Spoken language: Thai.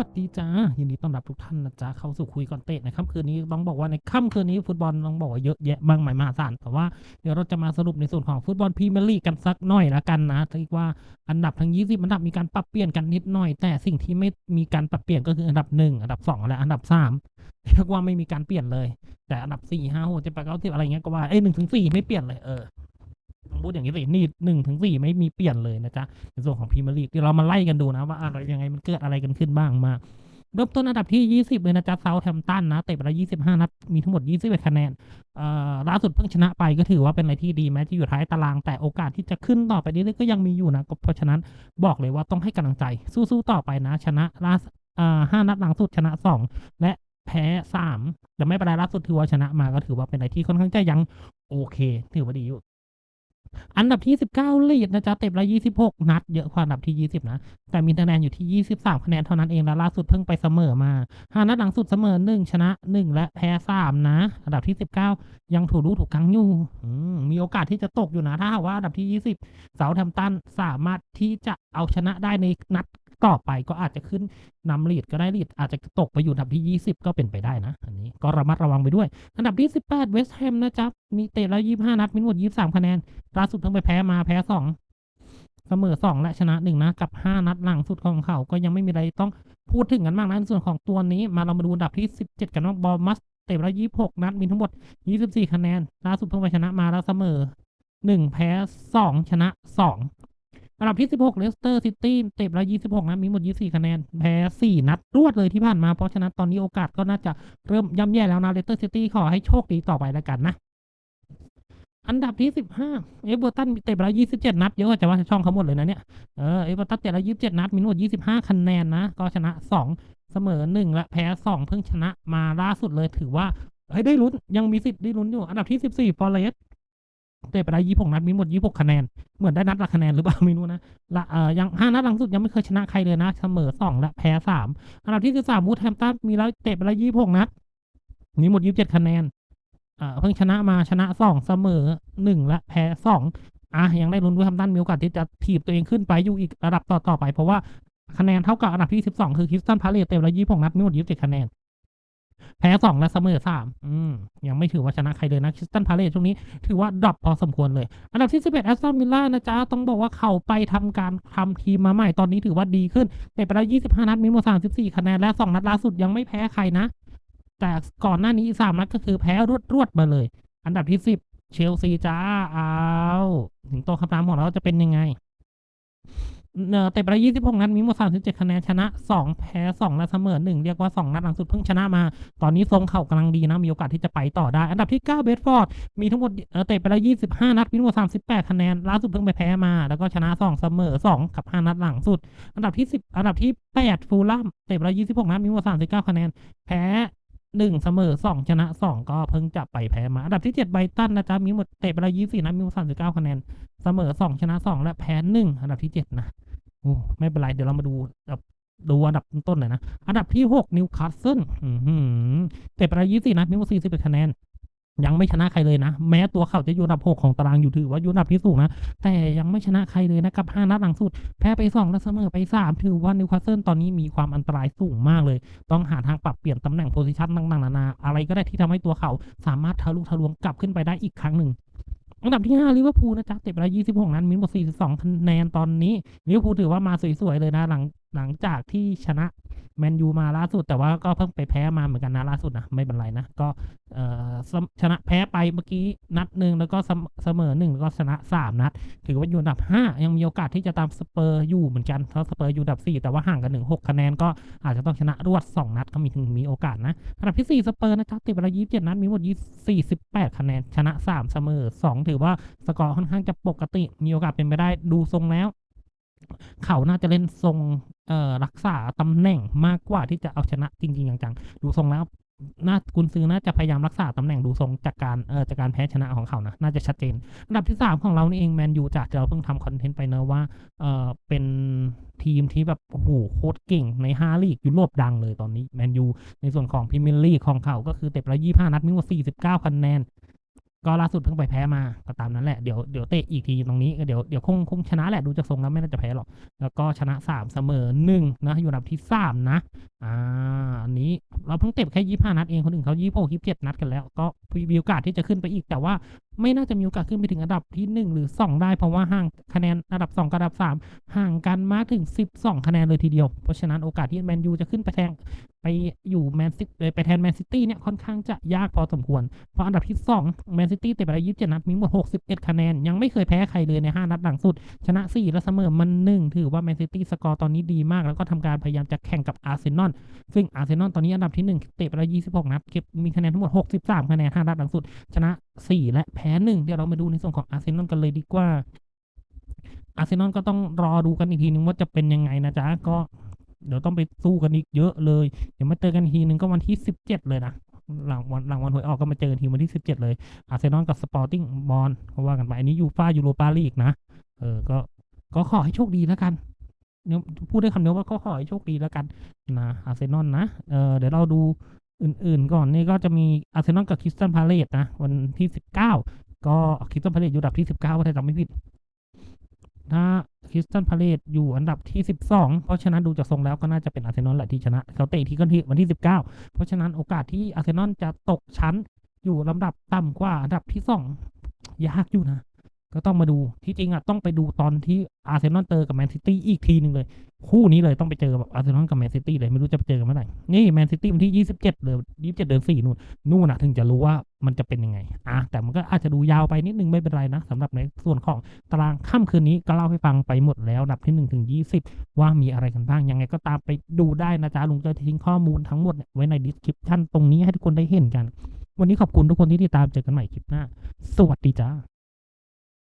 วัสดีจ้ายินดีต้อนรับทุกท่านนะจ๊ะเข้าสู่คุยก่อนเตะในค่ำคืนนี้ต้องบอกว่าในค่ำคืนนี้ฟุตบอลต้องบอกว่าเยอะแยะมากมายมหาศาลแต่ว่าเดี๋ยวเราจะมาสรุปในส่วนของฟุตบอลพรีเมียร์ลีกกันสักหน่อยละกันนะเรียกว่าอันดับทั้ง 20 อันดับมีการปรับเปลี่ยนกันนิดหน่อย แต่สิ่งที่ไม่มีการปรับเปลี่ยนก็คืออันดับ 1 อันดับ 2 และอันดับ 3 เรียกว่าไม่มีการเปลี่ยนเลย แต่อันดับ4 5 6 7 8 9 10อะไรเงี้ยก็ว่าเอ้ยหนึ่งถึงสี่ไม่เปลี่ยนเลยเออ พูดอย่างนี้สินี่หนึ่งถึงสี่ไม่มีเปลี่ยนเลยนะจ๊ะในส่วนของพรีเมียร์ลีกเดี๋ยวเรามาไล่กันดูนะว่าอะไรยังไงมันเกิดอะไรกันขึ้นบ้างมาเริ่มต้นอันดับที่ 20 เลยนะจ๊ะเซาแ h มตันนะเตะไปแล้ว25 นัด มีทั้งหมด 21 คะแนนเอ่อล่าสุดเพิ่งชนะไปก็ถือว่าเป็นอะไรที่ดีแม้จะอยู่ท้ายตารางแต่โอกาสที่จะขึ้นต่อไปนี้ก็ยังมีอยู่นะเพราะฉะนั้นบอกเลยว่าต้องให้กำลังใจสู้ๆต่อไปนะ ชนะล่าอ่าห้านัดหลังสุดชนะ 2 และแพ้3แต่ไม่เป็นไรล่าสุดถือว่าชนะมาก็ถือว่าเป็นอะไรที่ค่อนข้างจะยังโอเค ถือว่าดีอยู่ อันดับที่ 19ลีดนะจ๊ะเตะละ26 นัด เยอะกว่าอันดับที่ 20 นะ แต่มีคะแนนอยู่ที่ 23 คะแนนเท่านั้นเองและล่าสุดเพิ่งไปเสมอมา5นัดหลังสุดเสมอ 1 ชนะ 1 และแพ้ 3 นะ อันดับที่ 19 ยังถูกรู้ถูกครั้งอยู่มีโอกาสที่จะตกอยู่นะถ้าหากว่าอันดับที่ 20 เสาแทมตันสามารถที่จะเอาชนะได้ในนัด ต่อไปก็อาจจะขึ้นนำลีดก็ได้ลีดอาจจะตกไปอยู่อันดับที่ 20 ก็เป็นไปได้นะ อันนี้ก็ระมัดระวังไปด้วย อันดับที่ 18 เวสต์แฮมนะจ๊ะ มีเตะแล้ว 25 นัดมีทั้งหมด 23 คะแนนล่าสุดเพิ่งไปแพ้มาแพ้สองเสมอสองและชนะหนึ่งนะ กับห้านัดหลังสุดของเขา ก็ยังไม่มีอะไรต้องพูดถึงกันมากนะในส่วนของตัวนี้มาเรามาดูอันดับที่สิบเจ็ดกันว่าบอลมัสเตะแล้วยี่สิบหกนัดมีทั้งหมดยี่สิบสี่คะแนนล่าสุดเพิ่งไปชนะมาแล้วเสมอหนึ่งแพ้สองชนะส อันดับที่สิบหกเลสเตอร์ซิตี้เตะแล้วยี่สิบหกนัดมีหมดยี่สี่คะแนน แพ้สี่นัดรวดเลยที่ผ่านมา เพราะฉะนั้นตอนนี้โอกาสก็น่าจะเริ่มย่ำแย่แล้วนะเลสเตอร์ซิตี้ขอให้โชคดีต่อไปแล้วกันนะ อันดับที่สิบห้าเอเวอร์ตันเตะแล้วยี่สิบเจ็ดนัด เยอะกว่าจะว่าช่องเขาหมดเลยนะเนี่ย เออ เอเวอร์ตันเตะแล้วยี่สิบเจ็ดนัด มีหมดยี่สิบห้าคะแนนนะ ก็ชนะสองเสมอหนึ่งและแพ้สองเพิ่งชนะมาล่าสุดเลยถือว่าเฮ้ยได้ลุ้นยังมีสิทธิ์ได้ลุ้นอยู่ อันดับที่สิบสี่ฟอร์เรส เตะไปแล้ยี่หกนัดมีหมดยี่หกคะแนน เหมือนได้นัดละคะแนนหรือเปล่าไม่รู้นะละเอ่อยังห้านัดหลังสุดยังไม่เคยชนะใครเลยนะเสมอสองและแพ้สามอันดับที่สิบสามวูดแฮมตันมีแล้วเตะไปแล้วยี่หกนัดมีหมดยี่สิบเจ็ดคะแนนอ่าเพิ่งชนะมาชนะสองเสมอหนึ่งและแพ้สองอะยังได้ลุ้นด้วยทำด้านมีโอกาสที่จะถีบตัวเองขึ้นไปอยู่อีกระดับต่อๆไปเพราะว่าคะแนนเท่ากับอันดับที่สิบสองคือคริสตันพาเลตเต็มแล้ยี่สิบนัดมีหมดยี่สิบเจ็ดคะแนน แพ้สองและเสมอสามอืมยังไม่ถือว่าชนะใครเลยนะคริสตันพาเลตช่วงนี้ถือว่าดรอปพอสมควรเลย อันดับที่สิบเอ็ดแอสตันวิลล่านะจ๊ะ ต้องบอกว่าเขาไปทำการทำทีมมาใหม่ตอนนี้ถือว่าดีขึ้นแต่ไปแล้วยี่สิบห้านัดมีหมดสามสิบสี่คะแนนและสองนัดล่าสุดยังไม่แพ้ใครนะ แต่ก่อนหน้านี้สามนัดก็คือแพ้รวดรวดๆมาเลย อันดับที่สิบเชลซีจ้าเอาถึงโตคำถามของเราจะเป็นยังไง เนอเตะไปแล้วยี่สิบหกนัดมีหมดสามสิบเจ็ดคะแนนชนะสองแพ้สองและเสมอหนึ่งเรียกว่าสองนัดหลังสุดเพิ่งชนะมา ตอนนี้ทรงเข่ากำลังดีนะ มีโอกาสที่จะไปต่อได้ อันดับที่เก้าเบสฟอร์ดมีทั้งหมดเออเตะไปแล้วยี่สิบห้านัดมีทั้งหมดสามสิบแปดคะแนนล่าสุดเพิ่งไปแพ้มา แล้วก็ชนะสองเสมอสองกับห้านัดหลังสุด อันดับที่สิบอันดับที่แปดฟูลลัมเตะไปแล้วยี่สิบหกนัดมีทั้งหมดสามสิบเก้าคะแนนแพ้หนึ่งเสมอสองชนะสองก็เพิ่งจะไปแพ้มา อันดับที่เจ็ดไบตันนะจ๊ะมีหมดเตะไปแล้วยี่สี่นัดมีหมดสามสิบเก้าคะแนนเสมอสองชนะสองและแพ้หนึ่งอันดับที่เจ็ดนะ โอ้ไม่เป็นไร เดี๋ยวเรามาดูแบบดูอันดับต้นๆหน่อยนะ อันดับที่หกนิวคาสเซิลเตะไปแล้วยี่สี่นัดมีหมดสี่สิบเอ็ดคะแนน ยังไม่ชนะใครเลยนะ แม้ตัวเขาจะอยู่อันดับหกของตารางอยู่ถือว่าอยู่อันดับที่สูงนะ แต่ยังไม่ชนะใครเลยนะครับห้านัดหลังสุด แพ้ไปสองและเสมอไปสามถือว่านิวคาสเซิลตอนนี้มีความอันตรายสูงมากเลย ต้องหาทางปรับเปลี่ยนตำแหน่งโพซิชันต่างๆนานาอะไรก็ได้ที่ทำให้ตัวเขาสามารถทะลุทะลวงกลับขึ้นไปได้อีกครั้งหนึ่ง อันดับที่5ลิเวอร์พูลนะจ๊ะเตะไปแล้ว26นัดมีหมด42คะแนนตอนนี้ลิเวอร์พูลถือว่ามาสวยๆเลยนะหลังหลังจากที่ชนะ แมนยูมาล่าสุดแต่ว่าก็เพิ่งไปแพ้มาเหมือนกันนะล่าสุดนะไม่เป็นไรนะก็ชนะแพ้ไปเมื่อกี้นัดหนึ่งแล้วก็เสมอหนึ่งแล้วก็ชนะ3นัด ถือว่าอยู่อันดับ5ยังมีโอกาสที่จะตามสเปอร์อยู่เหมือนกันเพราะสเปอร์อยู่อันดับ4แต่ว่าห่างกันถึง6คะแนนก็อาจจะต้องชนะรวด2นัดก็มีถึงมีโอกาสนะอันดับที่4สเปอร์นะครับติดไปแล้ว27นัดมีหมด48คะแนนชนะ3เสมอ2ถือว่าสกอร์ค่อนข้างจะปกติ มีโอกาสเป็นไปได้ดูทรงแล้ว เขาน่าจะเล่นทรงเอ่อรักษาตำแหน่งมากกว่าที่จะเอาชนะจริง ๆ จังๆดูทรงแล้วน่ากุนซือน่าจะพยายามรักษาตำแหน่งดูทรงจากการเอ่อจากการแพ้ชนะของเขานะน่าจะชัดเจนอันดับที่ 3 ของเรานี่เองแมนยูจากเราเพิ่งทำคอนเทนต์ไปเนอะว่าเอ่อเป็นทีมที่แบบโอ้โหโคตรเก่งในฮาลีกยุโรปดังเลยตอนนี้แมนยูในส่วนของพรีเมียร์ลีกของเขาก็คือเตะไปแล้ว25นัดมีหมด49คะแนน ก็ล่าสุดเพิ่งไปแพ้มาก็ตามนั้นแหละเดี๋ยวเดี๋ยวเตะอีกทีตรงนี้ก็เดี๋ยวเดี๋ยวคงคงชนะแหละดูจากทรงแล้วไม่น่าจะแพ้หรอก แล้วก็ชนะสามเสมอหนึ่งนะอยู่อันดับที่สามนะ อ่าอันนี้เราเพิ่งเตะแค่ยี่ห้านัดเองคนอื่นเขายี่หกยี่เจ็ดนัดกันแล้ว ก็มีโอกาสที่จะขึ้นไปอีกแต่ว่า ไม่น่าจะมีโอกาสขึ้นไปถึงอันดับที่หนึ่งหรือสองได้ เพราะว่าห่างคะแนนอันดับสองกับอันดับสามห่างกันมากถึงสิบสองคะแนนเลยทีเดียว เพราะฉะนั้นโอกาสที่แมนยูจะขึ้นไปแทงไปอยู่แมนซิตี้ไปแทนแมนซิตี้เนี่ยค่อนข้างจะยากพอสมควร เพราะอันดับที่สองแมนซิตี้เตะไปแล้วยี่สิบเจ็ดนัดมีหมดหกสิบเอ็ดคะแนน ยังไม่เคยแพ้ใครเลยในห้านัดหลังสุด ชนะ 4 และเสมอมันหนึ่งถือว่าแมนซิตี้สกอร์ตอนนี้ดีมาก แล้วก็ทำการพยายามจะแข่งกับอาร์เซนอลซึ่งอาร์เซนอลตอนนี้อันดับที่ 1 เตะไปแล้ว26 นัดเก็บมีคะแนนทั้งหมด 63 คะแนน 5 นัดหลังสุด ชนะ4 และแพ้ 1 เดี๋ยวเรามาดูในส่วนของอาร์เซนอลกันเลยดีกว่า อาร์เซนอลก็ต้องรอดูกันอีกทีนึงว่าจะเป็นยังไงนะจ๊ะ ก็เดี๋ยวต้องไปสู้กันอีกเยอะเลย เดี๋ยวมาเจอกันอีกทีนึงก็วันที่ 17 เลยนะหลังวันหลังวันหวยออกก็มาเจอกันทีวันที่ 17 เลยอาร์เซนอลกับสปอร์ติ้งบอลเขาว่ากันไปอันนี้ยูฟ่ายูโรปาลีกนะเออก็ก็ขอให้โชคดีแล้วกันเนี่ยพูดได้คำเดียวว่าก็ขอให้โชคดีแล้วกันนะอาร์เซนอลนะเออเดี๋ยวเราดู อื่นๆ ก่อนนี่ก็จะมีอาร์เซนอลกับคริสตันพาเลตนะ วันที่สิบเก้าก็คริสตันพาเลตอยู่อันดับที่สิบเก้าถ้าจำไม่ผิดถ้าคริสตันพาเลตอยู่อันดับที่สิบสองเพราะฉะนั้นดูจากทรงแล้วก็น่าจะเป็นอาร์เซนอลแหละที่ชนะเขาเตะที่กันที่วันที่สิบเก้าเพราะฉะนั้นโอกาสที่อาร์เซนอลจะตกชั้นอยู่ลำดับต่ำกว่าอันดับที่สองยากอยู่นะ ก็ต้องมาดูที่จริงอะต้องไปดูตอนที่อาร์เซนอลเจอกับแมนซิตี้อีกทีหนึ่งเลย คู่นี้เลยต้องไปเจอแบบอาร์เซนอลกับแมนซิตี้เลยไม่รู้จะไปเจอกันเมื่อไหร่นี่แมนซิตี้วันที่ยี่สิบเจ็ดเลยยี่สิบเจ็ดเดือนสี่นู่นนู่นนะถึงจะรู้ว่ามันจะเป็นยังไงอะแต่มันก็อาจจะดูยาวไปนิดนึงไม่เป็นไรนะสำหรับในส่วนของตารางค่ำคืนนี้ก็เล่าให้ฟังไปหมดแล้วนดับที่หนึ่งถึงยี่สิบว่ามีอะไรกันบ้างยังไงก็ตามไปดูได้นะจ๊ะลุงจะทิ้งข้อมูลทั้งหมดไว้ในดีสคริปชันตรงนี้ให้ทุกคนได้เห็นกัน วันนี้ขอบคุณทุกคนที่ติดตามเจอกันใหม่คลิปหน้า สวัสดีจ้า